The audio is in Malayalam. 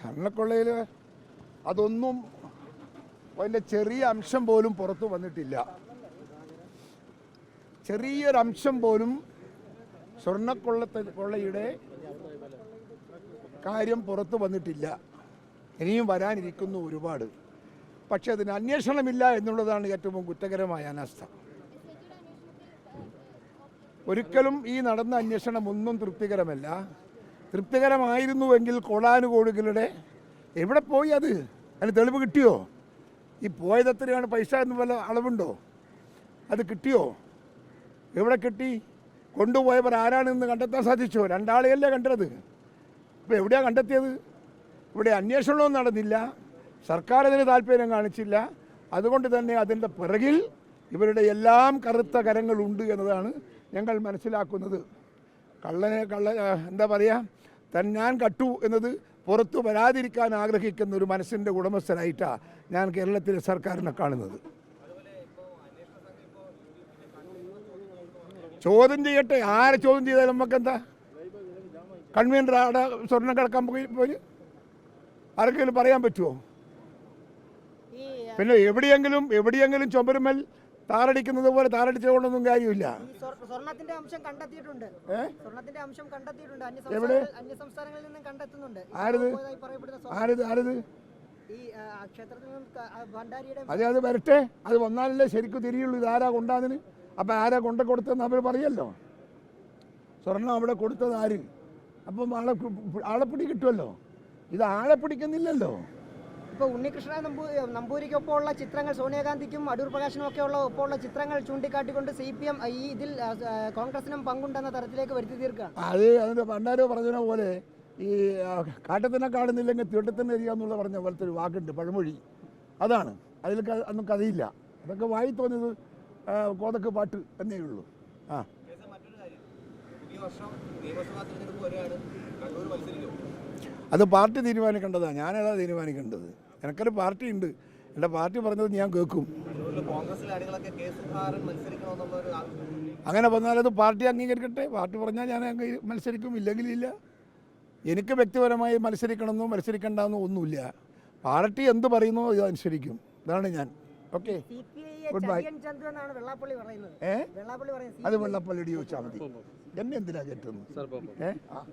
സ്വർണക്കൊള്ളയിൽ അതൊന്നും അതിന്റെ ചെറിയ അംശം പോലും പുറത്തു വന്നിട്ടില്ല. ചെറിയൊരംശം പോലും സ്വർണക്കൊള്ളത്തെ കൊള്ളയുടെ കാര്യം പുറത്തു വന്നിട്ടില്ല. ഇനിയും വരാനിരിക്കുന്നു ഒരുപാട്. പക്ഷെ അതിന് അന്വേഷണമില്ല എന്നുള്ളതാണ് ഏറ്റവും കുറ്റകരമായ അനാസ്ഥ. ഒരിക്കലും ഈ നടന്ന അന്വേഷണം ഒന്നും തൃപ്തികരമല്ല. തൃപ്തികരമായിരുന്നുവെങ്കിൽ കോടാനുകോടികളുടെ എവിടെ പോയി അത്? അതിന് തെളിവ് കിട്ടിയോ? ഈ പോയത് എത്രയാണ്? പൈസ എന്ന് വല്ല അളവുണ്ടോ? അത് കിട്ടിയോ? എവിടെ കിട്ടി? കൊണ്ടുപോയവർ ആരാണെന്ന് കണ്ടെത്താൻ സാധിച്ചോ? രണ്ടാളെയല്ലേ കണ്ടത്. അപ്പോൾ എവിടെയാണ് കണ്ടെത്തിയത്? ഇവിടെ അന്വേഷണവും നടന്നില്ല. സർക്കാർ അതിന് താല്പര്യം കാണിച്ചില്ല. അതുകൊണ്ട് തന്നെ അതിന്റെ പിറകിൽ ഇവരുടെ എല്ലാം കറുത്ത കരങ്ങളുണ്ട് എന്നതാണ് ഞങ്ങൾ മനസ്സിലാക്കുന്നത്. കള്ളനെ കള്ള എന്താ പറയുക തൻ ഞാൻ കട്ടു എന്നത് പുറത്തു വരാതിരിക്കാൻ ആഗ്രഹിക്കുന്ന ഒരു മനസ്സിന്റെ ഉടമസ്ഥനായിട്ടാണ് ഞാൻ കേരളത്തിലെ സർക്കാരിനെ കാണുന്നത്. ചോദ്യം ചെയ്യട്ടെ ആരെ ചോദ്യം ചെയ്താലും നമുക്കെന്താ? കൺവീനർ അവിടെ സ്വർണം കിടക്കാൻ പോയി പോയി? ആർക്കെങ്കിലും പറയാൻ പറ്റുമോ പിന്നെ എവിടെയെങ്കിലും എവിടെയെങ്കിലും ചുമരുമൽ താറടിക്കുന്നത് പോലെ താറടിച്ചുകൊണ്ടൊന്നും കാര്യമില്ല. സ്വർണത്തിന്റെ അംശം കണ്ടെത്തിയിട്ടുണ്ട്. സ്വർണത്തിന്റെ അംശം കണ്ടെത്തിയിട്ടുണ്ട്. അന്യ എവിടെ? സംസ്ഥാനങ്ങളിൽ നിന്നും കണ്ടെത്തുന്നുണ്ട്. ആരത്? ആരത്? ആരത്? അതെ അത് വരട്ടെ. അത് വന്നാലല്ലേ ശരിക്കും തിരിയുള്ളൂ. ഇത് ആരാ കൊണ്ടാതിന്? അപ്പം ആരാ കൊണ്ട കൊടുത്തെന്ന് അവർ പറയല്ലോ. സ്വർണം അവിടെ കൊടുത്തത് ആര്? അപ്പം ആളെ ആളെപ്പിടി ആളെ പിടി കിട്ടുമല്ലോ. ഇത് ആളെ പിടിക്കുന്നില്ലല്ലോ. ഇപ്പൊ ഉണ്ണികൃഷ്ണ നമ്പൂ നമ്പൂരിക്കൊപ്പമുള്ള ചിത്രങ്ങൾ സോണിയാഗാന്ധിക്കും അടൂർ പ്രകാശിനും ഒക്കെ ഉള്ള ഒപ്പമുള്ള ചിത്രങ്ങൾ ചൂണ്ടിക്കാട്ടിക്കൊണ്ട് സി പി എം ഈ ഇതിൽ കോൺഗ്രസിനും പങ്കുണ്ടെന്ന തരത്തിലേക്ക് വരുത്തി തീർക്കുകയാണ് അത് അതിന്റെ പണ്ടാരോ പറഞ്ഞ പോലെ ഈ കാട്ടത്തിനെ കാണുന്നില്ലെങ്കിൽ തീട്ടത്തിന് എറിയാന്നുള്ള പറഞ്ഞ പോലത്തെ ഒരു വാക്കുണ്ട് പഴമൊഴി. അതാണ്. അതിൽ ഒന്നും കഥയില്ല. അതൊക്കെ വായി തോന്നിയത് കോതക്ക് പാട്ട് എന്നേ ഉള്ളൂ ആ. കേസ് മറ്റൊരു കാര്യം പുതിയ വർഷം നിയമസഭാ തെരഞ്ഞെടുപ്പ് വരെയാണ് കണ്ണൂർ മത്സരിക്കും അത് പാർട്ടി തീരുമാനിക്കേണ്ടതാണ് ഞാനതാ തീരുമാനിക്കേണ്ടത്. എനിക്കൊരു പാർട്ടി ഉണ്ട് എന്റെ പാർട്ടി പറഞ്ഞത് ഞാൻ കേൾക്കും. അങ്ങനെ വന്നാലത് പാർട്ടി അംഗീകരിക്കട്ടെ. പാർട്ടി പറഞ്ഞാൽ ഞാൻ മത്സരിക്കും. ഇല്ലെങ്കിൽ ഇല്ല. എനിക്ക് വ്യക്തിപരമായി മത്സരിക്കണമെന്നോ മത്സരിക്കണ്ടെന്നോ ഒന്നുമില്ല. പാർട്ടി എന്ത് പറയുന്നോ ഇത് അനുസരിക്കും. ഇതാണ് ഞാൻ. ഓക്കെ. ഗുഡ് ബൈ ഏ? വെള്ളാപ്പള്ളി പറയുന്നത് അത് വെള്ളപ്പള്ളിയുടെ ചോദിച്ചാൽ മതി. എന്നെ എന്തിനാ കയറ്റുന്നത് ഏ? ആ.